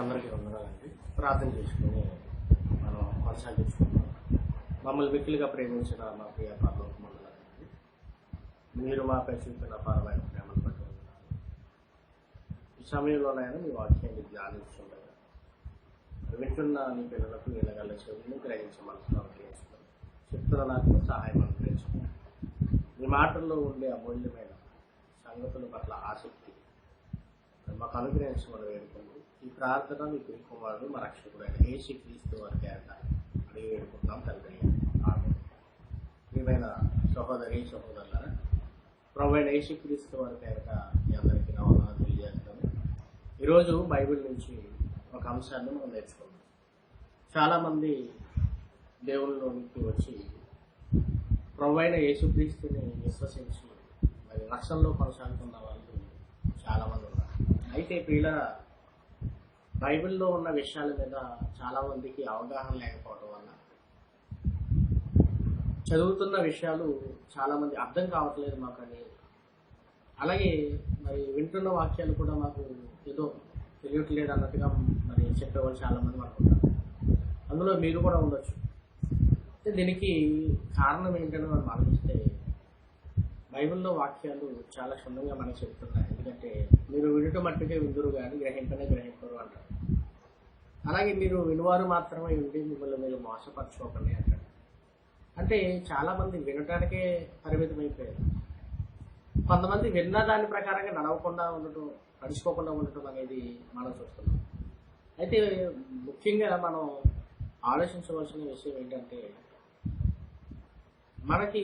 అందరికీ వందనాలండి. ప్రార్థన చేసుకుని మనం కొనసాగించుకుంటాం మమ్మల్ని మిక్కిలిగా ప్రేమించిన మా ప్రియ పరలోక మండలండి మీరు మాపై చూపిన పరమైన ప్రేమను బట్టి ఈ సమయంలోనైనా మీ వాక్యాన్ని ధ్యానిస్తుండగా వింటున్న నీ పిల్లలకు వెళ్ళగల చెవులను గ్రహించమని మనసులో చెప్తున్న నాకు సహాయం అనుగ్రహించుకోండి మీ మాటల్లో ఉండే అమూల్యమైన సంగతుల పట్ల ఆసక్తి మాకు అనుగ్రహించమని వేడుకుంటూ ఈ ప్రార్థన మీ కుమారుడు మా రక్షకుడైన ఏ క్రీస్తు వారి అంట అడిగి వేడుకుంటాం తండ్రి ప్రియమైన సహోదరి సహోదరులారా ప్రొవైడ్ అయిన యేసు క్రీస్తు వారికి మీ అందరికీ నా వందనాలు తెలియజేస్తాను ఈరోజు బైబిల్ నుంచి ఒక అంశాన్ని మనం నేర్చుకుందాం. చాలామంది దేవుళ్ళలోనికి వచ్చి ప్రొవైడ్ యేసుక్రీస్తుని విశ్వసించి మరి రక్షణలో కొనసాగుతున్న వాళ్ళు చాలామంది ఉన్నారు. అయితే ప్రియుల బైబిల్లో ఉన్న విషయాల మీద చాలా మందికి అవగాహన లేకపోవడం వల్ల చదువుతున్న విషయాలు చాలా మంది అర్థం కావట్లేదు మాకని. అలాగే మరి వింటున్న వాక్యాలు కూడా మాకు ఏదో తెలియట్లేదు అన్నట్టుగా మరి చెప్పేవాళ్ళు చాలా మంది అనుకుంటారు అందులో మీరు కూడా ఉండొచ్చు. అయితే దీనికి కారణం ఏంటని మనం ఆలోచిస్తే బైబిల్లో వాక్యాలు చాలా క్షుణ్ణంగా మనకు చెబుతున్నాయి ఎందుకంటే మీరు వినుట మట్టుకే విందురు కానీ గ్రహింపనే గ్రహింపరు అంటారు. అలాగే మీరు వినువారు మాత్రమే ఉండి మిమ్మల్ని మీరు మోసపరచుకోకండి అంటారు. అంటే చాలామంది వినటానికే పరిమితం అయిపోయారు కొంతమంది విన్న దాని ప్రకారంగా నడవకుండా ఉండటం నడుచుకోకుండా ఉండటం అనేది మనం చూస్తున్నాం. అయితే ముఖ్యంగా మనం ఆలోచించవలసిన విషయం ఏంటంటే మనకి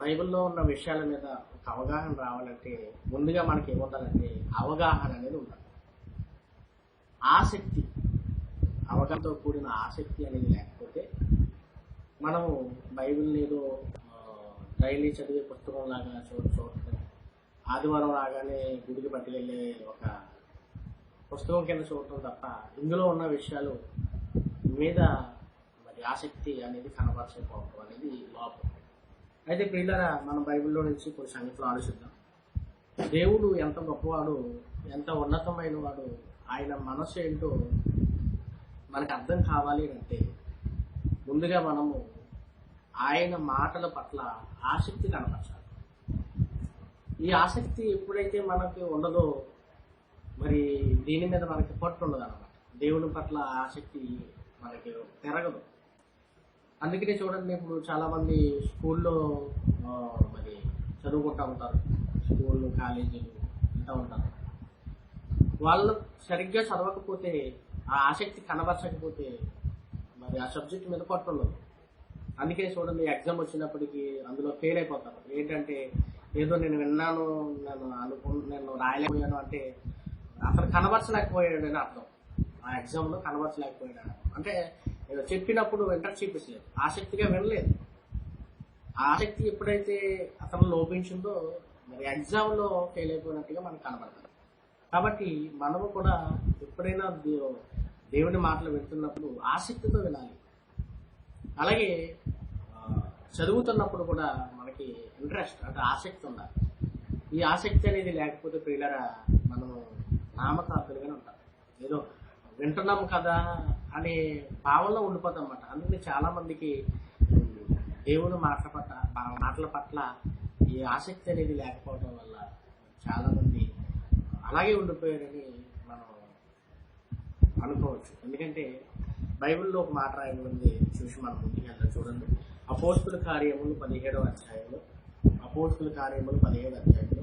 బైబిల్లో ఉన్న విషయాల మీద ఒక అవగాహన రావాలంటే ముందుగా మనకి ఏమవుతారంటే అవగాహన అనేది ఉండాలి. ఆసక్తి. అవగాహనతో కూడిన ఆసక్తి అనేది లేకపోతే మనము బైబిల్ ఏదో డైలీ చదివే పుస్తకం లాగా చూ చూడటం ఆదివారం రాగానే గుడికి పట్టుకెళ్ళే ఒక పుస్తకం కింద చూడటం తప్ప ఇందులో ఉన్న విషయాలు మీద మరి ఆసక్తి అనేది కనబరచకపోవడం అనేది లోపం. అయితే పిల్లరా మన బైబిల్లో నుంచి కొన్ని సంగతులు ఆలోచిద్దాం. దేవుడు ఎంత గొప్పవాడు ఎంత ఉన్నతమైన వాడు ఆయన మనసు ఏంటో మనకు అర్థం కావాలి అంటే ముందుగా మనము ఆయన మాటల పట్ల ఆసక్తి కనపరచాలి. ఈ ఆసక్తి ఎప్పుడైతే మనకి ఉండదో మరి దీని మీద మనకి పట్టు ఉండదు అనమాట దేవుని పట్ల ఆసక్తి మనకి పెరగదు. అందుకనే చూడండి ఇప్పుడు చాలా మంది స్కూల్లో మరి చదువుకుంటా ఉంటారు. స్కూళ్ళు కాలేజీలు వెళ్తూ ఉంటారు. వాళ్ళు సరిగ్గా చదవకపోతే ఆ ఆసక్తి కనబరచకపోతే మరి ఆ సబ్జెక్ట్ మీద పట్టుండదు అందుకే చూడండి ఎగ్జామ్ వచ్చినప్పటికీ అందులో ఫెయిల్ అయిపోతారు. ఏంటంటే ఏదో నేను విన్నాను నేను అనుకు నేను రాయలేకపోయాను అంటే అసలు కనబరచలేకపోయాడు అని అర్థం. ఆ ఎగ్జామ్లో కనబరచలేకపోయాడు. అంటే చెప్పినప్పుడు వెంట చూపించలేదు. ఆసక్తిగా వినలేదు. ఆసక్తి ఎప్పుడైతే అతను లోపించిందో మరి ఎగ్జామ్లో ఫెయిల్ అయిపోయినట్టుగా మనకు కనబడుతుంది కాబట్టి మనము కూడా ఎప్పుడైనా దేవుని మాటలు వింటున్నప్పుడు ఆసక్తితో వినాలి. అలాగే చదువుతున్నప్పుడు కూడా మనకి ఇంట్రెస్ట్ అంటే ఆసక్తి ఉండాలి. ఈ ఆసక్తి అనేది లేకపోతే పిల్లరా మనము నామకార్థులుగానే ఉంటాం. ఏదో వింటున్నాం కదా అనే భావనలో ఉండిపోతాం అన్నమాట అందుకని చాలా మందికి దేవుడు మాటల పట్ల మాటల పట్ల ఈ ఆసక్తి అనేది లేకపోవడం వల్ల చాలా మంది అలాగే ఉండిపోయారని మనం అనుకోవచ్చు. ఎందుకంటే బైబిల్లో ఒక మాట రాయబడింది చూసి మనం ముందుకు వెళ్దాం చూడండి. అపోస్తుల కార్యములు పదిహేడవ అధ్యాయంలో అపోస్తుల కార్యములు పదిహేడు అధ్యాయం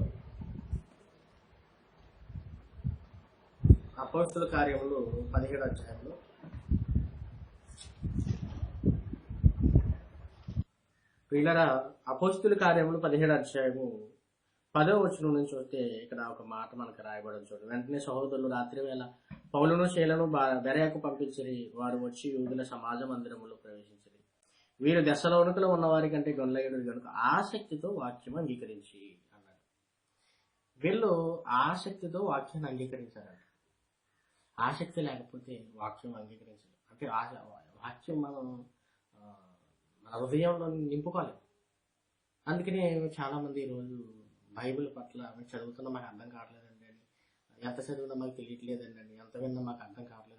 అపోస్తుల కార్యములు పదిహేడు అధ్యాయంలో. వీళ్ళరా అపోస్తుల కార్యములు పదిహేడు అధ్యాయము పదో వచనం నుంచి చూస్తే ఇక్కడ ఒక మాట మనకు రాయబడదు చూడండి. వెంటనే సహోదరులు రాత్రి వేళ పౌలను శైలను బెరయకు పంపించరి. వారు వచ్చి యూదుల సమాజ మందిరములో ప్రవేశించరి. వీరు దశలోనుకలో ఉన్న వారి కంటే గొల్లయుడు కనుక ఆసక్తితో వాక్యం అంగీకరించి అన్నారు వీళ్ళు ఆసక్తితో వాక్యాన్ని అంగీకరించారంట. ఆసక్తి లేకపోతే వాక్యం అంగీకరించదు అంటే వాక్యం మనం మన హృదయంలో నింపుకోలేదు అందుకనే చాలా మంది ఈరోజు బైబిల్ పట్ల మేము చదువుతున్నా మాకు అర్థం కావట్లేదండి అని ఎంత చదివినా మాకు తెలియట్లేదండి అని ఎంత విన్నా మాకు అర్థం కావట్లేదు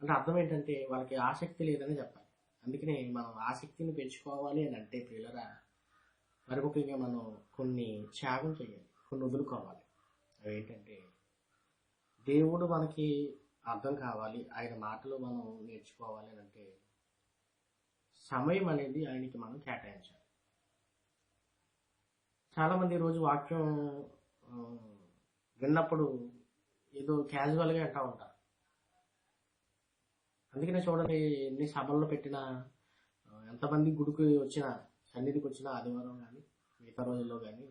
అంటే అర్థం ఏంటంటే వాళ్ళకి ఆసక్తి లేదని చెప్పాలి. అందుకనే మనం ఆసక్తిని పెంచుకోవాలి అని అంటే పిల్లరా మరి ముఖ్యంగా మనం కొన్ని త్యాగం చేయాలి కొన్ని వదులుకోవాలి. అవి ఏంటంటే దేవుడు మనకి అర్థం కావాలి ఆయన మాటలు మనం నేర్చుకోవాలి అని అంటే సమయం అనేది ఆయనకి మనం కేటాయించాలి. చాలామంది ఈ రోజు వాక్యం విన్నప్పుడు ఏదో క్యాజువల్గా అంటూ ఉంటారు. అందుకనే చూడండి ఎన్ని సభల్లో పెట్టినా ఎంతమంది గుడికి వచ్చినా సన్నిధికి వచ్చినా ఆదివారం కానీ మిగతా రోజుల్లో కానీ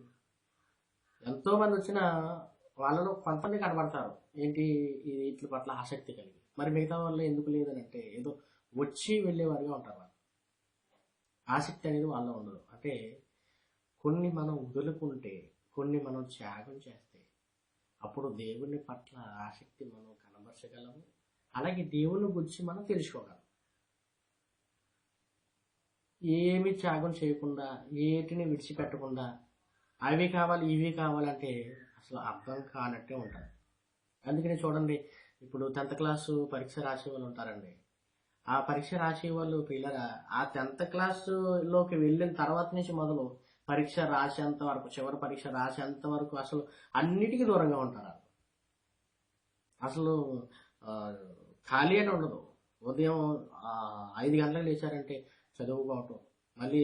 ఎంతోమంది వచ్చినా వాళ్ళలో కొంతమంది కనబడతారు. ఏంటి వీటి పట్ల ఆసక్తి కలిగి? మరి మిగతా వాళ్ళు ఎందుకు లేదని అంటే ఏదో వచ్చి వెళ్ళేవారుగా ఉంటారు వాళ్ళు. ఆసక్తి అనేది వాళ్ళలో ఉండదు. అంటే కొన్ని మనం వదులుకుంటే కొన్ని మనం త్యాగం చేస్తే అప్పుడు దేవుని పట్ల ఆసక్తి మనం కనబరచగలము. అలాగే దేవుని గురించి మనం తెలుసుకోగలం. ఏమి త్యాగం చేయకుండా ఏటిని విడిచిపెట్టకుండా అవి కావాలి ఇవి కావాలంటే అసలు అర్థం కానట్టే ఉంటుంది అందుకని చూడండి ఇప్పుడు టెన్త్ క్లాసు పరీక్ష రాసే వాళ్ళు ఉంటారండి. ఆ పరీక్ష రాసే వాళ్ళు పిల్లరా ఆ టెన్త్ క్లాసులోకి వెళ్ళిన తర్వాత నుంచి మొదలు పరీక్ష రాసేంత వరకు చివరి పరీక్ష రాసేంత వరకు అసలు అన్నిటికీ దూరంగా ఉంటారు అసలు ఖాళీ అని ఉండదు. ఉదయం ఐదు గంటలకు లేచారంటే చదువుకోవటం మళ్ళీ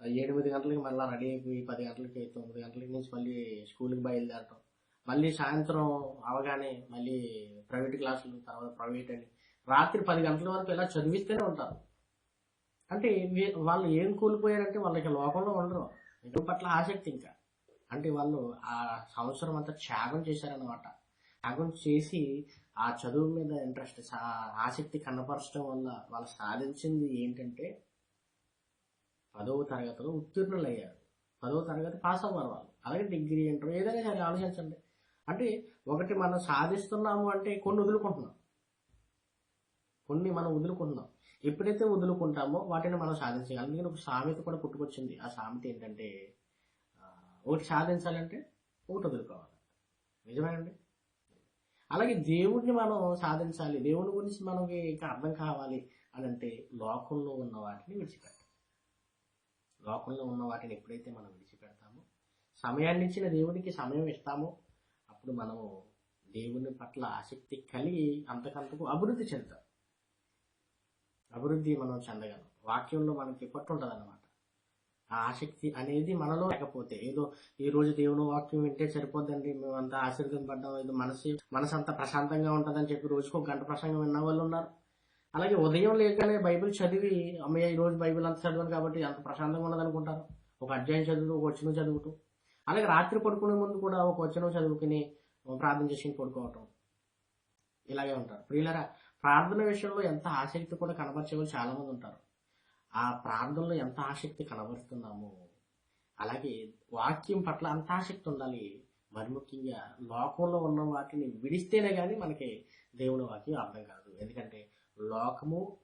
ఎనిమిది గంటలకి మళ్ళీ రెడీ అయిపోయి పది గంటలకి తొమ్మిది గంటలకి నుంచి మళ్ళీ స్కూల్కి బయలుదేరటం. మళ్ళీ సాయంత్రం అవగానే మళ్ళీ ప్రైవేట్ క్లాసులు తర్వాత ప్రైవేట్ అని. రాత్రి పది గంటల వరకు ఇలా చదివిస్తూనే ఉంటారు. అంటే వాళ్ళు ఏం కూలిపోయారంటే వాళ్ళకి లోకంలో ఉండరు. ఎటు పట్ల ఆసక్తి ఇంకా. అంటే వాళ్ళు ఆ సంవత్సరం అంతా త్యాగం చేశారనమాట త్యాగం చేసి ఆ చదువు మీద ఇంట్రెస్ట్ ఆసక్తి కనపరచడం వల్ల వాళ్ళు సాధించింది ఏంటంటే పదవ తరగతిలో ఉత్తీర్ణులు అయ్యారు పదవ తరగతి పాస్ అవ్వరు వాళ్ళు. అలాగే డిగ్రీ ఇంటర్ ఏదైనా సరే ఆలోచించండి. అంటే ఒకటి మనం సాధిస్తున్నాము అంటే కొన్ని వదులుకుంటున్నాం. కొన్ని మనం వదులుకుంటున్నాం. ఎప్పుడైతే వదులుకుంటామో వాటిని మనం సాధించగలం. నేను ఒక సామెత కూడా పుట్టుకొచ్చింది. ఆ సామెత ఏంటంటే ఒకటి సాధించాలంటే ఒకటి వదులుకోవాలి. నిజమేనండి? అలాగే దేవుడిని మనం సాధించాలి. దేవుని గురించి మనకి ఇంకా అర్థం కావాలి అని అంటే లోకంలో ఉన్న వాటిని విడిచిపెట్టాలి. లోకంలో ఉన్న వాటిని ఎప్పుడైతే మనం విడిచిపెడతామో సమయాన్ని ఇచ్చిన దేవునికి సమయం ఇస్తామో అప్పుడు మనము దేవుని పట్ల ఆసక్తి కలిగి అంతకంతకు అభివృద్ధి చెందుతాం. అభివృద్ధి మనం చెందగలం. వాక్యంలో మనకి పట్టు ఉంటుంది అనమాట ఆ ఆసక్తి అనేది మనలో లేకపోతే ఏదో ఈ రోజు దేవుని వాక్యం వింటే సరిపోద్దండి మేమంతా ఆశీర్వదింపడ్డాం ఏదో మనసు మనసు అంతా ప్రశాంతంగా ఉంటుందని చెప్పి రోజుకు ఒక గంట ప్రసంగం విన్న వాళ్ళు ఉన్నారు అలాగే ఉదయం లేకనే బైబిల్ చదివి అమ్మయ్య ఈ రోజు బైబిల్ అంత చదివాను కాబట్టి అంత ప్రశాంతంగా ఉండదనుకుంటారు ఒక అధ్యాయం చదువుతూ ఒక వచనం చదువుతూ. అలాగే రాత్రి పడుకునే ముందు కూడా ఒక వచనం చదువుకుని ప్రార్థన చేసి పడుకోవటం. ఇలాగే ఉంటారు. ప్రియులరా ప్రార్థన విషయంలో ఎంత ఆసక్తి కూడా కనబరిచేవాళ్ళు చాలా మంది ఉంటారు. ఆ ప్రార్థనలో ఎంత ఆసక్తి కనబరుస్తున్నామో అలాగే వాక్యం పట్ల అంత ఆసక్తి ఉండాలి. మరి ముఖ్యంగా లోకంలో ఉన్న వాటిని విడిస్తేనే కానీ మనకి దేవుని వాక్యం అర్థం కాదు. ఎందుకంటే లోకము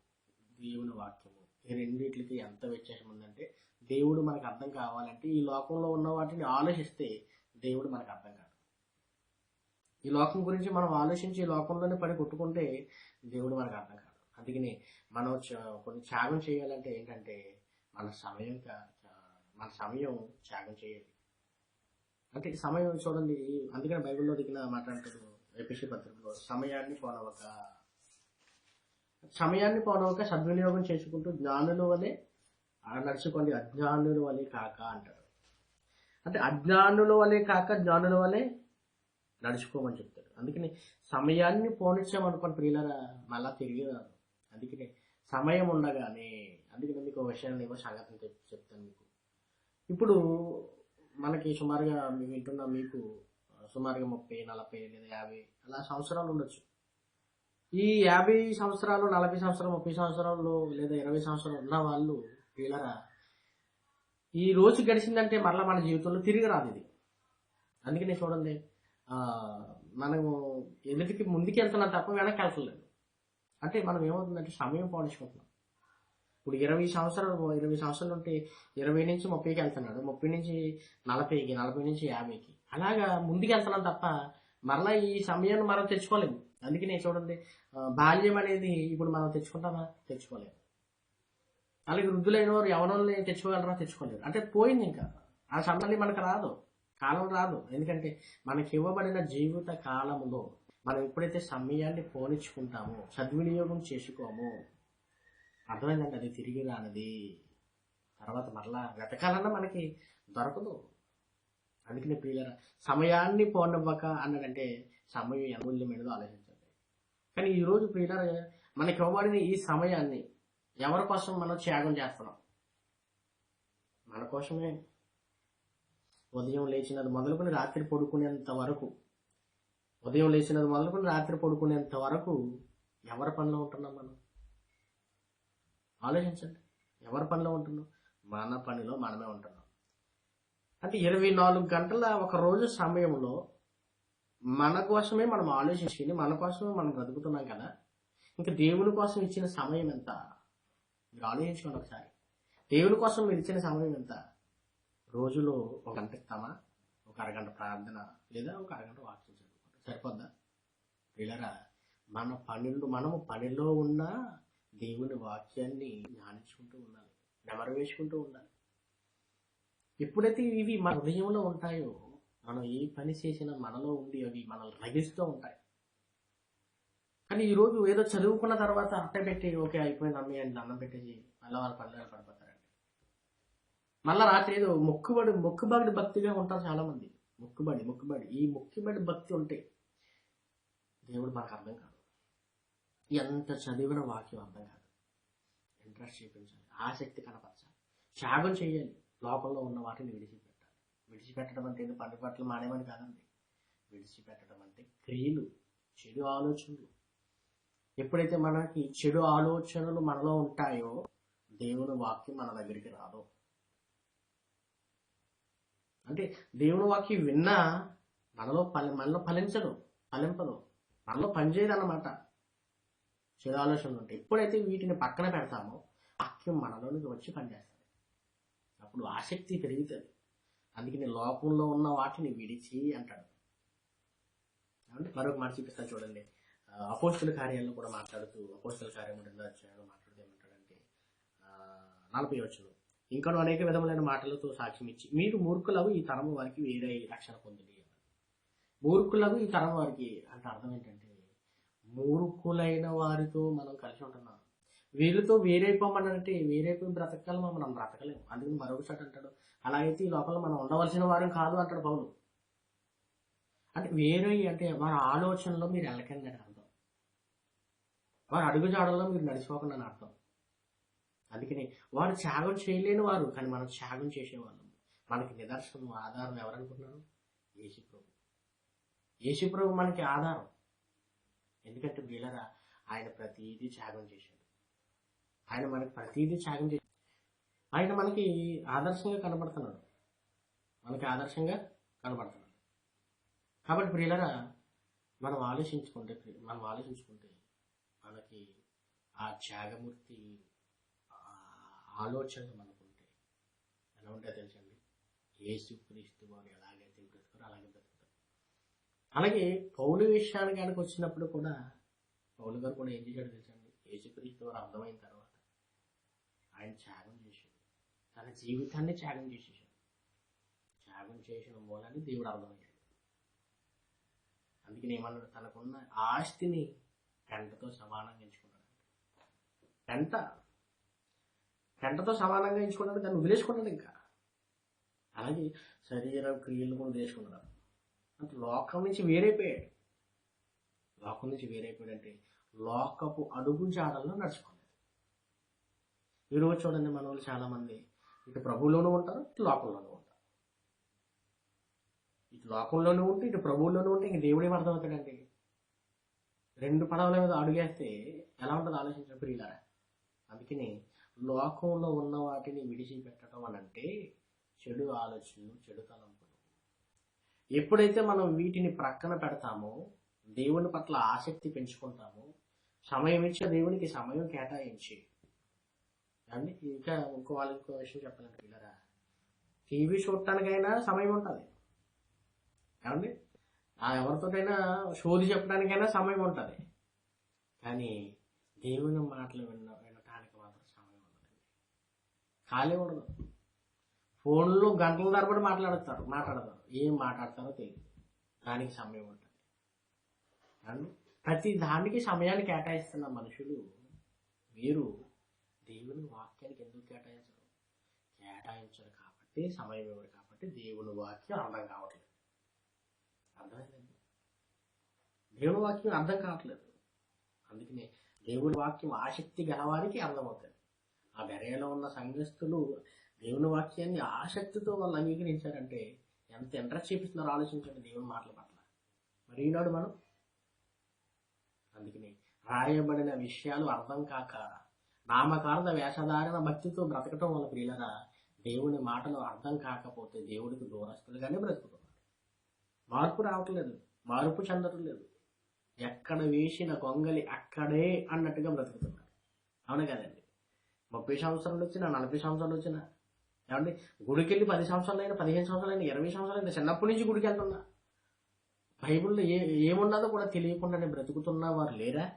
దేవుని వాక్యము. ఈ రెండింటికి ఎంత వ్యత్యాసం ఉందంటే దేవుడు మనకు అర్థం కావాలంటే ఈ లోకంలో ఉన్న వాటిని ఆలోచిస్తే దేవుడు మనకు అర్థం కాదు ఈ లోకం గురించి మనం ఆలోచించి ఈ లోకంలోనే పడి కొట్టుకుంటే దేవుడు మనకు అర్థం కాదు అందుకని మనం కొన్ని త్యాగం చేయాలంటే ఏంటంటే మన సమయం మన సమయం త్యాగం చేయాలి. అంటే సమయం చూడండి అందుకని బైబిల్లో దిగిన మాట్లాడుతాడు ఎపిసి పత్రికలో సమయాన్ని పోనవక సమయాన్ని పోనవక సద్వినియోగం చేసుకుంటూ జ్ఞానుల వలె ఆ నడుచుకోండి అజ్ఞానుల వలె కాక అంటారు. అంటే అజ్ఞానుల వలె కాక జ్ఞానుల వలె నడుచుకోమని చెప్తాడు అందుకని సమయాన్ని పోనిచ్చామనుకోండి ప్రియులరా మళ్ళా తిరిగి రాదు. అందుకని సమయం ఉండగానే అందుకని మీకు ఒక విషయాన్ని ఏమో సంగతిని చెప్- చెప్తాను మీకు. ఇప్పుడు మనకి సుమారుగా మేము వింటున్న మీకు సుమారుగా ముప్పై నలభై లేదా యాభై అలా సంవత్సరాలు ఉండొచ్చు. ఈ యాభై సంవత్సరాలు నలభై సంవత్సరం ముప్పై సంవత్సరాలు లేదా ఇరవై సంవత్సరాలు ఉన్న వాళ్ళు వీళ్ళరా ఈ రోజు గడిచిందంటే మరలా మన జీవితంలో తిరిగి రాదు ఇది. అందుకనే చూడండి మనము ఎదుటికి ముందుకు వెళ్తున్నాం తప్ప వెనక్కి వెళ్తలేదు. అంటే మనం ఏమవుతుందంటే సమయం పోనించుకుంటున్నాం ఇప్పుడు ఇరవై సంవత్సరాలు ఇరవై సంవత్సరాలు ఉంటే ఇరవై నుంచి ముప్పైకి వెళ్తున్నాడు ముప్పై నుంచి నలభైకి నలభై నుంచి యాభైకి. అలాగా ముందుకు వెళ్తున్నాం తప్ప మరలా ఈ సమయాన్ని మనం తెచ్చుకోలేము. అందుకనే చూడండి బాల్యం అనేది ఇప్పుడు మనం తెచ్చుకుంటామా? తెచ్చుకోలేము. అలాగే వృద్ధులైన వారు ఎవరిని తెచ్చుకోగలరా? తెచ్చుకోలేరు. అంటే పోయింది ఇంకా. ఆ సమయాన్ని మనకు రాదు. కాలం రాదు. ఎందుకంటే మనకి ఇవ్వబడిన జీవిత కాలంలో మనం ఎప్పుడైతే సమయాన్ని పోనిచ్చుకుంటామో సద్వినియోగం చేసుకోమో అర్థమైందండి అది తిరిగి రానిది. తర్వాత మరలా వెతకాలన్నా మనకి దొరకదు. అందుకనే ప్రియుల సమయాన్ని పోనివ్వక అన్నదంటే సమయం అమూల్యమైనదో ఆలోచించండి. కానీ ఈ రోజు ప్రియుల మనకి ఇవ్వబడిన ఈ సమయాన్ని ఎవరి కోసం మనం త్యాగం చేస్తున్నాం? మన కోసమే. ఉదయం లేచినది మొదలుకొని రాత్రి పడుకునేంత వరకు ఉదయం లేచినది మొదలుకొని రాత్రి పడుకునేంత వరకు ఎవరి పనిలో ఉంటున్నాం మనం? ఆలోచించండి. ఎవరి పనిలో ఉంటున్నాం? మన పనిలో మనమే ఉంటున్నాం. అంటే ఇరవై నాలుగు గంటల ఒక రోజు సమయంలో మన కోసమే మనం ఆలోచించుకుని మన కోసమే మనం బతుకుతున్నాం కదా. ఇంకా దేవుని కోసం ఇచ్చిన సమయం ఎంత? మీరు ఆలోచించుకోండి ఒకసారి. దేవుని కోసం మీరు ఇచ్చిన సమయం ఎంత? రోజులో ఒక గంట ఇస్తామా ఒక అరగంట ప్రార్థన లేదా ఒక అరగంట వాక్యం చదువుకుంటాం. సరిపోద్దా? వీళ్ళరా మన పనిలో మనము పనిలో ఉన్న దేవుని వాక్యాన్ని ధ్యానించుకుంటూ ఉండాలి. నెమరవేసుకుంటూ ఉండాలి. ఎప్పుడైతే ఇవి మన హృదయంలో ఉంటాయో మనం ఏ పని చేసినా మనలో ఉండి అవి మనల్ని రగిస్తూ ఉంటాయి. కానీ ఈరోజు ఏదో చదువుకున్న తర్వాత అట్ట పెట్టి ఓకే అయిపోయింది అమ్మాయి అని అన్నం పెట్టేసి మళ్ళీ వాళ్ళ పనులు పడిపోతారండి. మళ్ళా రాత్రి ఏదో మొక్కుబడి మొక్కుబడి భక్తిగా ఉంటారు చాలా మంది మొక్కుబడి మొక్కుబడి. ఈ మొక్కుబడి భక్తి ఉంటే దేవుడు మనకు అర్థం కాదు. ఎంత చదివిన వాక్యం అర్థం కాదు. ఇంట్రెస్ట్ చూపించాలి ఆసక్తి కనపరచాలి. త్యాగం చేయాలి. లోపల ఉన్న వాటిని విడిచి విడిచిపెట్టడం అంటే ఏదో? పండు పట్ల మానేమని కాదండి. విడిచిపెట్టడం అంటే క్రియలు చెడు ఆలోచనలు. ఎప్పుడైతే మనకి చెడు ఆలోచనలు మనలో ఉంటాయో దేవుని వాక్యం మన దగ్గరికి రాదు. అంటే దేవుని వాక్యం విన్నా మనలో ఫలి మనలో ఫలించదు ఫలింపదు. మనలో పనిచేయదు అన్నమాట చెడు ఆలోచనలు ఉంటాయి ఎప్పుడైతే వీటిని పక్కన పెడతామో వాక్యం మనలోనికి వచ్చి పనిచేస్తుంది. అప్పుడు ఆసక్తి పెరుగుతుంది. అందుకని లోపంలో ఉన్న వాటిని విడిచి అంటాడు. మరొక మాట చూపిస్తాను చూడండి. ఆ, అపోస్తుల కార్యాలను కూడా మాట్లాడుతూ అపోస్తుల కార్యం రెండో అధ్యాయంలో మాట్లాడుతూ ఏమంటాడంటే నలభై వచ్చును ఇంకను అనేక విధములైన మాటలతో సాక్ష్యం ఇచ్చి మీరు మూర్ఖులవు ఈ తరం వారికి వేరే రక్షణ పొందిడి మూర్ఖులకు ఈ తరం వారికి అంటే అర్థం ఏంటంటే మూర్ఖులైన వారితో మనం కలిసి ఉంటున్నాం. వీరితో వేరైపోమనంటే వేరైపోయి బ్రతకాలి మనం బ్రతకలేము. అందుకని మరొకసారి అంటాడు అలా అయితే ఈ లోపల మనం ఉండవలసిన వారం కాదు అంటాడు పౌలు. అంటే వేరే అంటే వారి ఆలోచనలో మీరు వెళ్ళకండి అని అర్థం. వారి అడుగుజాడల్లో మీరు నడిచిపోకుండా అని అర్థం. అందుకని వారు త్యాగం చేయలేని వారు కానీ మనం త్యాగం చేసేవాళ్ళం. మనకి నిదర్శనం ఆధారం ఎవరనుకున్నారు యేసుప్రభు. ప్రభు ప్రభు మనకి ఆధారం. ఎందుకంటే వీళ్ళరా ఆయన ప్రతిదీ త్యాగం చేశాడు. ఆయన మనకి ప్రతిదీ త్యాగం చేసి ఆయన మనకి ఆదర్శంగా కనబడుతున్నాడు. మనకి ఆదర్శంగా కనబడుతున్నాడు. కాబట్టి ప్రియులరా మనం ఆలోచించుకుంటే మనం ఆలోచించుకుంటే మనకి ఆ త్యాగమూర్తి ఆలోచన ఆలోచనలు మనకుంటే ఎలా ఉంటే తెలుసండి? ఏసు క్రీస్తు వారు ఎలాగైతే బ్రతుకుతారో అలాగే బ్రతుకుతారు. అలాగే పౌలు విషయానికి కనుక వచ్చినప్పుడు కూడా పౌలు గారు కూడా ఏం చేశాడు తెలుసండి? యేసుక్రీస్తు వారు అర్థమైన తర్వాత ఆయన త్యాగం చేశాడు. తన జీవితాన్ని త్యాగం చేసేసాడు త్యాగం చేసిన మూలాన్ని దేవుడు అర్థమయ్యాడు. అందుకని ఏమన్నాడు తనకున్న ఆస్తిని పెంటతో సమానంగా ఎంచుకున్నాడు. పెంట పెంటతో సమానంగా ఎంచుకున్నాడు దాన్ని వదిలేసుకున్నాడు ఇంకా. అలాగే శరీర క్రియలు కూడా వదిలేసుకున్నాడు. అంటే లోకం నుంచి వేరైపోయాడు. లోకం నుంచి వేరైపోయాడు అంటే లోకపు అడుగు జాడల్లో నడుచుకున్నాడు. ఈరోజు చూడండి మన వాళ్ళు చాలా మంది ఇటు ప్రభువులోనూ ఉంటారు ఇటు లోకంలోనూ ఉంటారు. ఇటు లోకంలోనూ ఉంటే ఇటు ప్రభువులోనూ ఉంటే ఇంక దేవుడు ఏం అర్థమవుతాడండి? రెండు పడవల మీద అడుగేస్తే ఎలా ఉంటుందో ఆలోచించిన ప్రియులారా. అందుకని లోకంలో ఉన్న వాటిని విడిచిపెట్టడం అని అంటే చెడు ఆలోచనలు చెడు తలంపులు. ఎప్పుడైతే మనం వీటిని ప్రక్కన పెడతామో దేవుని పట్ల ఆసక్తి పెంచుకుంటామో సమయం ఇచ్చే దేవునికి సమయం కేటాయించి అండి ఇంకా ఇంకో వాళ్ళకి ఇంకో విషయం చెప్పాలంటే వీళ్ళరా టీవీ చూడటానికైనా సమయం ఉంటుంది. ఏమండి? ఆ ఎవరితోటైనా శోధి చెప్పడానికైనా సమయం ఉంటుంది. కానీ దేవుని మాటలు విన్న వినటానికి మాత్రం సమయం ఉండదండి. ఖాళీ ఉండదు. ఫోన్లో గంటల తరబడి మాట్లాడతారు మాట్లాడతారు. ఏం మాట్లాడతారో తెలియదు దానికి సమయం ఉంటుంది. ప్రతి దానికి సమయాన్ని కేటాయిస్తున్న మనుషులు మీరు దేవుని వాక్యానికి ఎందుకు కేటాయించరు? కేటాయించరు కాబట్టి సమయం ఇవ్వరు కాబట్టి దేవుని వాక్యం అర్థం కావట్లేదు. అర్థమైందండి దేవుని వాక్యం అర్థం కావట్లేదు. అందుకనే దేవుని వాక్యం ఆసక్తి గలవారికి అర్థమవుతుంది. ఆ బెరయలో ఉన్న సంఘస్థులు దేవుని వాక్యాన్ని ఆసక్తితో వాళ్ళు అంగీకరించారంటే ఎంత ఇంట్రెస్ట్ చూపిస్తున్నారో ఆలోచించండి దేవుని మాటల పట్ల. మరి ఈనాడు మనం? అందుకని రాయబడిన విషయాలు అర్థం కాక నామకారణ వేషధారణ భక్తితో బ్రతకటం వల్ల ప్రియులరా దేవుని మాటలు అర్థం కాకపోతే దేవుడికి దూరస్తులుగానే బ్రతుకుతున్నారు. మార్పు రావట్లేదు మార్పు చెందటం లేదు ఎక్కడ వేసిన గొంగలి అక్కడే అన్నట్టుగా బ్రతుకుతున్నారు. అవును కదండి? ముప్పై సంవత్సరాలు వచ్చినా నలభై సంవత్సరాలు వచ్చినా ఏమండి? గుడికి వెళ్ళి పది సంవత్సరాలు అయినా పదిహేను సంవత్సరాలు అయినా ఇరవై సంవత్సరాలు అయినా చిన్నప్పటి నుంచి గుడికి వెళ్తున్నా బైబిల్లో ఏ ఏమున్నదో కూడా తెలియకుండానే బ్రతుకుతున్న వారు లేరా?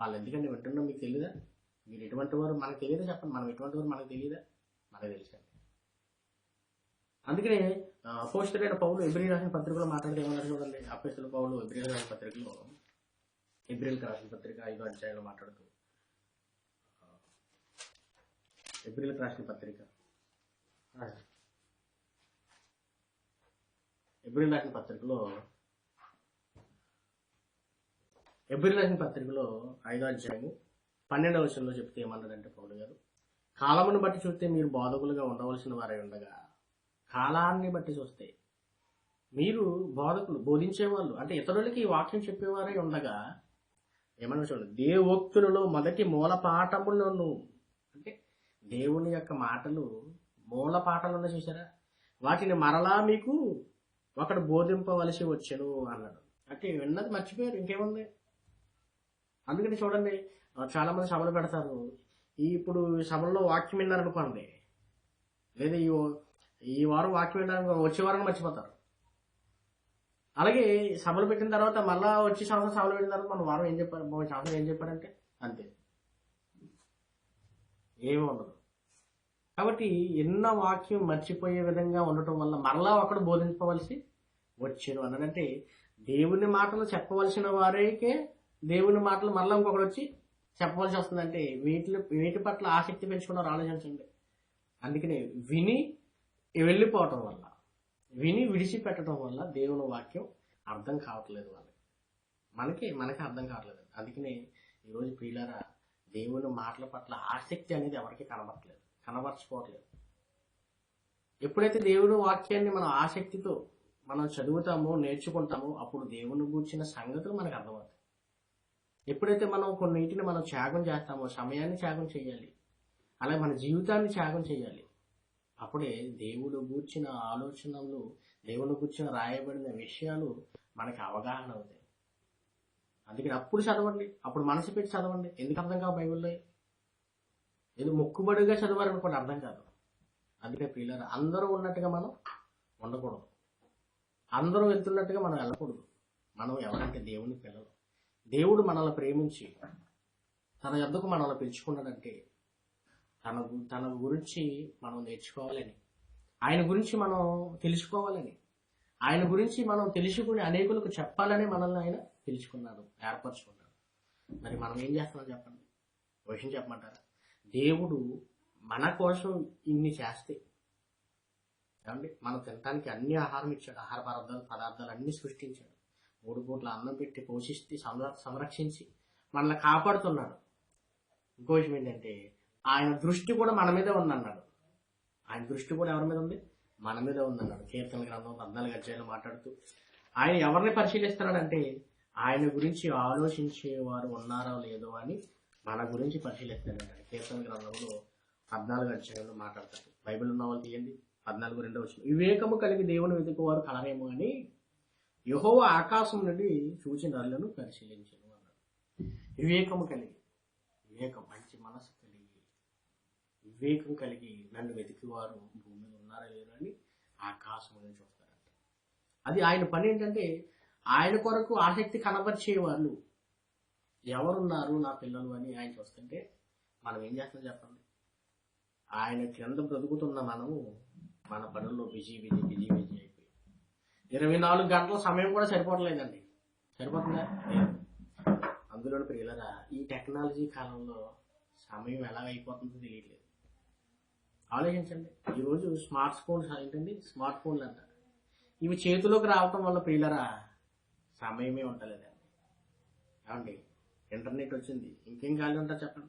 వాళ్ళు ఎందుకంటే వింటున్నా మీకు తెలియదా మీరు ఎటువంటి వారు మనకు తెలియదా చెప్పండి? మనం ఎటువంటి వారు మనకు తెలియదా? మనకు తెలుసండి అందుకనే అపోస్తులైన పౌలు ఎబ్రిల్ రాసిన పత్రికలో మాట్లాడితే ఏమన్నారు చూడండి? అపోస్తుల పౌలు ఎబ్రిల్ రాసిన పత్రికలో ఎబ్రిల్ రాసిన పత్రిక ఐదో అధ్యాయంలో మాట్లాడుతూ ఎబ్రిల్ రాసిన పత్రిక. ఎబ్రిల్ రాసిన పత్రికలో ఎబ్రిల్ రాసిన పత్రికలో ఐదో అధ్యాయము పన్నెండవ వచనంలో చెప్తే ఏమన్నదంటే పౌలు గారు కాలమును బట్టి చూస్తే మీరు బోధకులుగా ఉండవలసిన వారై ఉండగా కాలాన్ని బట్టి చూస్తే మీరు బోధకులు బోధించేవాళ్ళు అంటే ఇతరులకి ఈ వాక్యం చెప్పేవారై ఉండగా ఏమన్నా చూడండి దేవోక్తులలో మొదటి మూల పాఠములను అంటే దేవుని యొక్క మాటలు మూల పాఠాలను చూసారా వాటిని మరలా మీకు ఒకడు బోధింపవలసి వచ్చను అన్నాడు. అంటే విన్నది మర్చిపోయారు ఇంకేముంది? అందుకని చూడండి చాలా మంది సభలు పెడతారు. ఈ ఇప్పుడు సభల్లో వాక్యం విన్నారనుకోండి లేదా ఈ ఈ వారం వాక్యం విన్నారనుకో వచ్చే వారం మర్చిపోతారు. అలాగే సభలు పెట్టిన తర్వాత మళ్ళా వచ్చే సంవత్సరం సభలు పెట్టిన తర్వాత మన వారం ఏం చెప్పారు? మన సంవత్సరం ఏం చెప్పారంటే అంతే. ఏమీ ఉండదు. కాబట్టి ఎన్న వాక్యం మర్చిపోయే విధంగా ఉండటం వల్ల మరలా ఒకడు బోధించవలసి వచ్చాను అన్నాడంటే దేవుని మాటలు చెప్పవలసిన వారికే దేవుని మాటలు మరలా ఇంకొకడు వచ్చి చెప్పవలసి వస్తుందంటే వీటిలో వీటి పట్ల ఆసక్తి పెంచుకున్నారు ఆలోచించండి. అందుకనే విని వెళ్ళిపోవటం వల్ల విని విడిచిపెట్టడం వల్ల దేవుని వాక్యం అర్థం కావట్లేదు వాళ్ళకి. మనకి మనకి అర్థం కావట్లేదు. అందుకనే ఈరోజు ప్రియులారా దేవుని మాటల పట్ల ఆసక్తి అనేది ఎవరికి కనబడట్లేదు. కనబరచుకోవట్లేదు. ఎప్పుడైతే దేవుని వాక్యాన్ని మనం ఆసక్తితో మనం చదువుతామో నేర్చుకుంటామో అప్పుడు దేవుని గూర్చిన సంగతులు మనకు అర్థమవుతాయి. ఎప్పుడైతే మనం కొన్నిటిని మనం త్యాగం చేస్తామో సమయాన్ని త్యాగం చేయాలి. అలాగే మన జీవితాన్ని త్యాగం చేయాలి. అప్పుడే దేవుడు గూర్చిన ఆలోచనలు దేవుని గూర్చిన రాయబడిన విషయాలు మనకి అవగాహన అవుతాయి. అందుకని అప్పుడు చదవండి అప్పుడు మనసు పెట్టి చదవండి. ఎందుకు అర్థం కావు బైబిల్లో? ఏదో మొక్కుబడిగా చదవాలనుకోండి అర్థం కాదు. అందుకే పిల్లలు అందరూ ఉన్నట్టుగా మనం ఉండకూడదు. అందరూ వెళ్తున్నట్టుగా మనం వెళ్ళకూడదు. మనం ఎవరంటే దేవుని పిల్లలు. దేవుడు మనల్ని ప్రేమించి తన యొద్దకు మనల్ని పిలుచుకున్నాడంటే తన తన గురించి మనం నేర్చుకోవాలని. ఆయన గురించి మనం తెలుసుకోవాలని. ఆయన గురించి మనం తెలుసుకుని అనేకులకు చెప్పాలని మనల్ని ఆయన పిలుచుకున్నాడు ఏర్పరచుకున్నాడు. మరి మనం ఏం చేస్తున్నాం చెప్పండి? ఒక విషయం చెప్పమంటారా? దేవుడు మన కోసం ఇన్ని చేస్తే ఏమండి? మనం తినడానికి అన్ని ఆహారం ఇచ్చాడు ఆహార పదార్థాలు పదార్థాలు అన్ని సృష్టించాడు. మూడు పూట్ల అన్నం పెట్టి పోషిస్తే సంరక్షించి మనల్ని కాపాడుతున్నాడు. ఇంకో విషయం ఏంటంటే ఆయన దృష్టి కూడా మన మీదే ఉందన్నాడు. ఆయన దృష్టి కూడా ఎవరి మీద ఉంది? మన మీద ఉందన్నాడు. కీర్తన గ్రంథం పద్నాలుగు అధ్యాయులు మాట్లాడుతూ ఆయన ఎవరిని పరిశీలిస్తున్నాడంటే ఆయన గురించి ఆలోచించేవారు ఉన్నారో లేదో అని మన గురించి పరిశీలిస్తాడంట కీర్తన గ్రంథంలో పద్నాలుగు అధ్యాయులు మాట్లాడతాడు. బైబిల్ ఉన్న వాళ్ళు తీయండి. పద్నాలుగు రెండో వచ్చిన వివేకము కలిగి దేవుని వెతుకువారు కలరేమో అని యహోవ ఆకాశం నుండి చూచి నరులను పరిశీలించను అన్నాడు. వివేకము కలిగి వివేకం మంచి మనసు కలిగి వివేకం కలిగి నన్ను వెతికివారు భూమి మీద ఉన్నారా లేరా అని ఆకాశం నుంచి చూస్తారంట అది ఆయన పని ఏంటంటే ఆయన కొరకు ఆసక్తి కనబరిచే వాళ్ళు ఎవరున్నారు నా పిల్లలు అని ఆయన చూస్తుంటే మనం ఏం చేస్తాం చెప్పండి? ఆయన కింద బ్రతుకుతున్న మనము మన పనుల్లో బిజీ బిజీ బిజీ బిజీ. ఇరవై నాలుగు గంటల సమయం కూడా సరిపోవట్లేదండి. సరిపోతుందా? అందులో ప్రియులరా ఈ టెక్నాలజీ కాలంలో సమయం ఎలా అయిపోతుందో తెలియట్లేదు. ఆలోచించండి. ఈరోజు స్మార్ట్ ఫోన్స్ ఏంటండి? స్మార్ట్ ఫోన్లు అంట. ఇవి చేతిలోకి రావటం వల్ల ప్రియులరా సమయమే ఉండలేదండి. ఏమండి? ఇంటర్నెట్ వచ్చింది. ఇంకేం ఖాళీ ఉంటా చెప్పండి?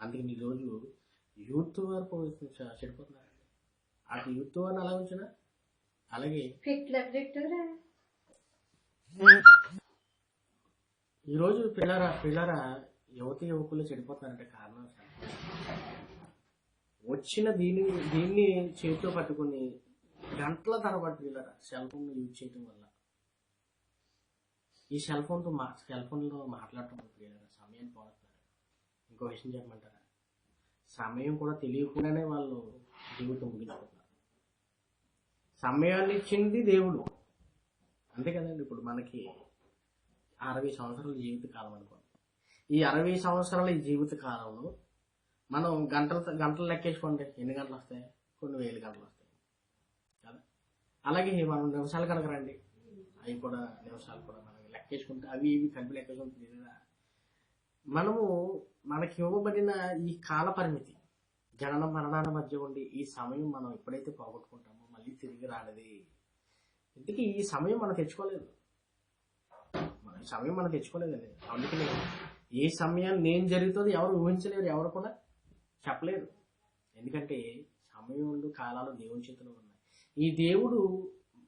అందుకని ఈరోజు యూత్ వరకు చెడిపోతున్నారండి అటు యూత్ వారిని అలా ఉంచినా అలాగే ఈరోజు పిల్లరా పిల్లరా యువతి యువకులు చెడిపోతున్నారంటే కారణం వచ్చిన దీన్ని దీన్ని చేతితో పట్టుకుని గంటల తరబడి పిల్లరా సెల్ ఫోన్ యూజ్ చేయడం వల్ల. ఈ సెల్ ఫోన్తో మా సెల్ ఫోన్లో మాట్లాడటం సమయాన్ని పోతున్నారు ఇంకో విషయం చెప్పమంటారా? సమయం కూడా తెలియకుండానే వాళ్ళు జీవితం ముగించుకుంటున్నారు. సమయాన్ని ఇచ్చింది దేవుడు. అంతే కదండి ఇప్పుడు మనకి అరవై సంవత్సరాల జీవిత కాలం అనుకోండి. ఈ అరవై సంవత్సరాల ఈ జీవిత కాలంలో మనం గంటలు గంటలు లెక్కేసుకోండి. ఎన్ని గంటలు వస్తాయి? కొన్ని వేలు గంటలు వస్తాయి. కదా? అలాగే మనం నిమిషాలు కనుక రండి. అవి కూడా నిమిషాలు కూడా మనం లెక్కేసుకుంటే అవి ఇవి కలిపి లెక్కేసుకుంటుంది కదా మనము మనకి ఇవ్వబడిన ఈ కాల పరిమితి జనన మరణాల మధ్య ఉండి ఈ సమయం మనం ఎప్పుడైతే పోగొట్టుకుంటామో మళ్ళీ తిరిగి రానిది. ఇంతకీ ఈ సమయం మనం తెచ్చుకోలేదు. మన ఈ సమయం మనం తెచ్చుకోలేదండి అందుకని ఏ సమయాన్ని ఏం జరుగుతుందో ఎవరు ఊహించలేరు ఎవరు కూడా చెప్పలేరు. ఎందుకంటే సమయంలో కాలాలు దేవుని చేతిలో ఉన్నాయి. ఈ దేవుడు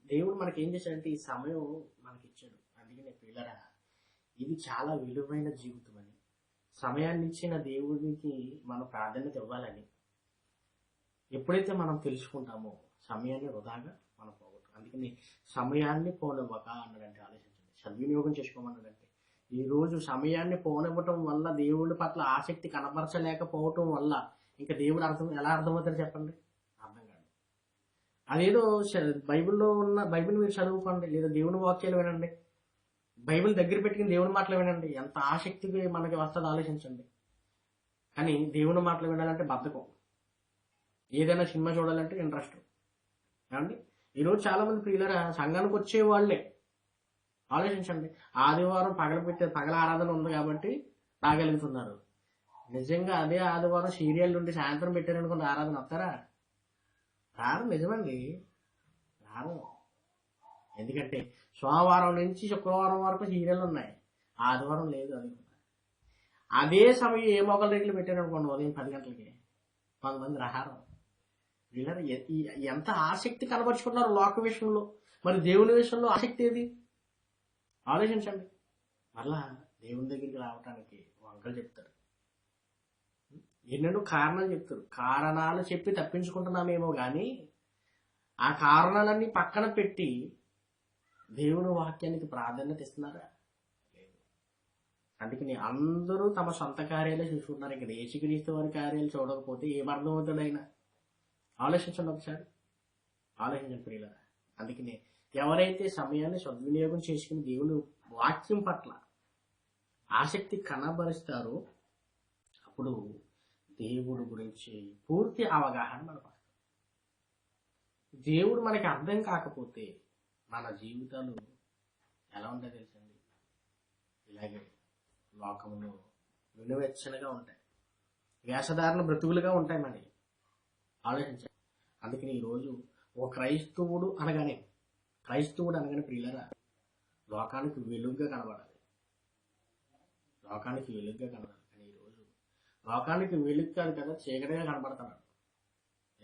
దేవుడు మనకి ఏం చేశాడంటే ఈ సమయం మనకి ఇచ్చాడు అందుకనే పిల్లరా ఇది చాలా విలువైన జీవితం అని సమయాన్ని ఇచ్చిన దేవుడికి మనం ప్రాధాన్యత ఇవ్వాలని ఎప్పుడైతే మనం తెలుసుకుంటామో సమయాన్ని వృధాగా మనం పోగొట్టు అందుకని సమయాన్ని పోనివ్వక అన్నాడంటే ఆలోచించండి. సద్వినియోగం చేసుకోమన్నాడంటే ఈ రోజు సమయాన్ని పోనివ్వటం వల్ల దేవుడి పట్ల ఆసక్తి కనపరచలేకపోవటం వల్ల ఇంకా దేవుడు అర్థం ఎలా అర్థమవుతారు చెప్పండి? అర్థం కాదు. అదేదో బైబిల్లో ఉన్న బైబిల్ మీరు చదువుకోండి లేదా దేవుని వాక్యాలు వినండి. బైబిల్ దగ్గర పెట్టుకుని దేవుని మాటలు వినండి. ఎంత ఆసక్తికి మనకి వస్తుందో ఆలోచించండి. కానీ దేవుని మాటలు వినాలంటే బద్ధకం. ఏదైనా సినిమా చూడాలంటే ఇంట్రెస్ట్. ఏమండి? ఈరోజు చాలా మంది ప్రియులరా సంఘానికి వచ్చే వాళ్ళే. ఆలోచించండి. ఆదివారం పగల పెట్టే పగల ఆరాధన ఉంది కాబట్టి రాగలుగుతున్నారు. నిజంగా అదే ఆదివారం సీరియల్ నుండి సాయంత్రం పెట్టారనుకున్న ఆరాధన వస్తారా రారు నిజమండి. రారు ఎందుకంటే సోమవారం నుంచి శుక్రవారం వరకు సీరియల్ ఉన్నాయి. ఆదివారం లేదు అది. అదే సమయం ఏ మొగలు రేట్లు పెట్టారనుకోండి ఉదయం పది గంటలకి. కొంతమంది రహారం. ఎంత ఆసక్తి కనబరుచుకున్నారు లోక విషయంలో? మరి దేవుని విషయంలో ఆసక్తి ఏది? ఆలోచించండి. మరలా దేవుని దగ్గరికి రావటానికి వంకలు చెప్తారు. ఎన్నెన్నో కారణాలు చెప్తారు. కారణాలు చెప్పి తప్పించుకుంటున్నామేమో కానీ ఆ కారణాలన్నీ పక్కన పెట్టి దేవుని వాక్యానికి ప్రాధాన్యత ఇస్తున్నారా? లేదు. అందుకని అందరూ తమ సొంత కార్యాలే చూసుకుంటున్నారు ఇక్కడ యేసుక్రీస్తు వారి కార్యాలు చూడకపోతే ఏమర్థమవుతుందైనా ఆలోచించండి ఒకసారి. ఆలోచించండి ప్రియుల అందుకనే ఎవరైతే సమయాన్ని సద్వినియోగం చేసుకుని దేవుని వాక్యం పట్ల ఆసక్తి కనబరుస్తారో అప్పుడు దేవుడు గురించి పూర్తి అవగాహన మనకు దేవుడు మనకి అర్థం కాకపోతే మన జీవితాలు ఎలా ఉంటాయి తెలుసండి? ఇలాగే లోకంలో విలువెచ్చనగా ఉంటాయి. వేషధారణ బ్రతుకులుగా ఉంటాయి మనకి ఆలోచించండి. అందుకని ఈరోజు ఓ క్రైస్తవుడు అనగానే క్రైస్తవుడు అనగానే ప్రియులరా లోకానికి వెలుగుగా కనబడాలి. లోకానికి వెలుగుగా కనబడాలి. కానీ ఈరోజు లోకానికి వెలుగు కాదు కదా చీకటిగా కనబడుతున్నాడు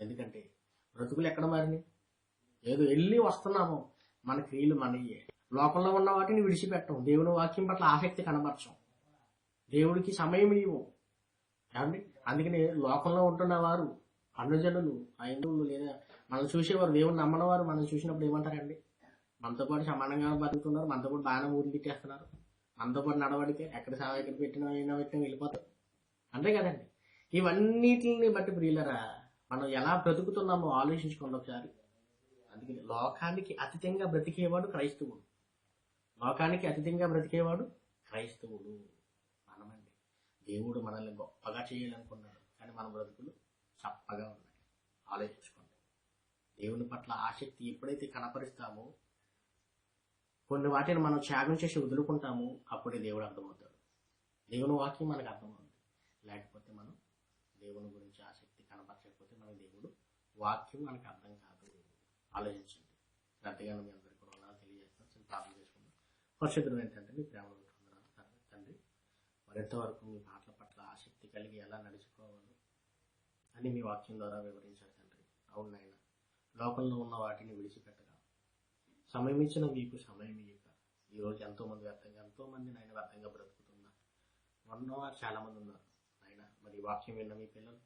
ఎందుకంటే బ్రతుకులు ఎక్కడ మారినాయి ఏదో వెళ్ళి వస్తున్నాము. మన క్రియలు మనయ్యే. లోకంలో ఉన్న వాటిని విడిచిపెట్టం. దేవుని వాక్యం పట్ల ఆసక్తి కనబరచం. దేవుడికి సమయం ఇవ్వం. ఏమండి? అందుకనే లోకంలో ఉంటున్న వారు అన్నజనులు హైందువులు లేదా మనం చూసేవారు. దేవుని నమ్మని వారు మనం చూసినప్పుడు ఏమంటారండి? మనతో పాటు సమానంగా బతుకుతున్నారు మనతో పాటు బాగానే ఊరు తిట్టేస్తున్నారు. మనతో పాటు నడవడికే ఎక్కడ సేవ ఎక్కడ పెట్టినా అయినా పెట్టినా వెళ్ళిపోతాం అంతే కదండి. ఇవన్నిటిని బట్టి ప్రియులరా మనం ఎలా బ్రతుకుతున్నామో ఆలోచించుకోండి ఒకసారి. అందుకే లోకానికి అతీతంగా బ్రతికేవాడు క్రైస్తవుడు. లోకానికి అతీతంగా బ్రతికేవాడు క్రైస్తవుడు. మనమండి. దేవుడు మనల్ని గొప్పగా చేయాలనుకున్నాడు. కానీ మన బ్రతుకులు చప్పగా ఉన్నాయి ఆలోచించుకోండి. దేవుని పట్ల ఆసక్తి ఎప్పుడైతే కనపరుస్తామో కొన్ని వాటిని మనం త్యాగం చేసి వదులుకుంటాము అప్పుడే దేవుడు అర్థమవుతాడు. దేవుని వాక్యం మనకు అర్థమవుతుంది. లేకపోతే మనం దేవుని గురించి ఆసక్తి కనపరచకపోతే మన దేవుడు వాక్యం మనకు అర్థం కాదు. ఆలోచించండి. శ్రద్ధగా మీ అందరికీ కూడా వందనాలు తెలియజేస్తాను ప్రార్థన చేసుకుందాం. పరిశుద్ధులు ఏంటంటే మీ ప్రేమ తండ్రి మరింతవరకు మీ పాటల పట్ల ఆసక్తి కలిగి ఎలా నడుచుకోవాలి అని మీ వాక్యం ద్వారా వివరించారు తండ్రి అవును నాయన. లోకంలో ఉన్న వాటిని విడిచిపెట్టగా సమయం ఇచ్చిన మీకు సమయం ఇయ్యక. ఈరోజు ఎంతో మంది వ్యర్థంగా ఎంతో మంది నాయన వ్యర్థంగా బ్రతుకుతున్నారు ఉన్నవారు చాలా మంది ఉన్నారు నాయన. మరి వాక్యం విన్న మీ పిల్లలు?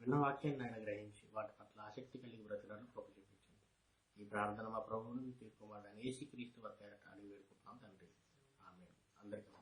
విన్న వాక్యాన్ని ఆయన గ్రహించి వాటి పట్ల ఆసక్తి కలిగి బ్రతకడానికి కృప చూపించండి. ఈ ప్రార్థన మా ప్రభువుని మీ తీర్పు మాట ఏసీ క్రీస్తు వారి పేరట అడిగి వేడుకుంటున్నాం తండ్రి. ఆమె అందరికీ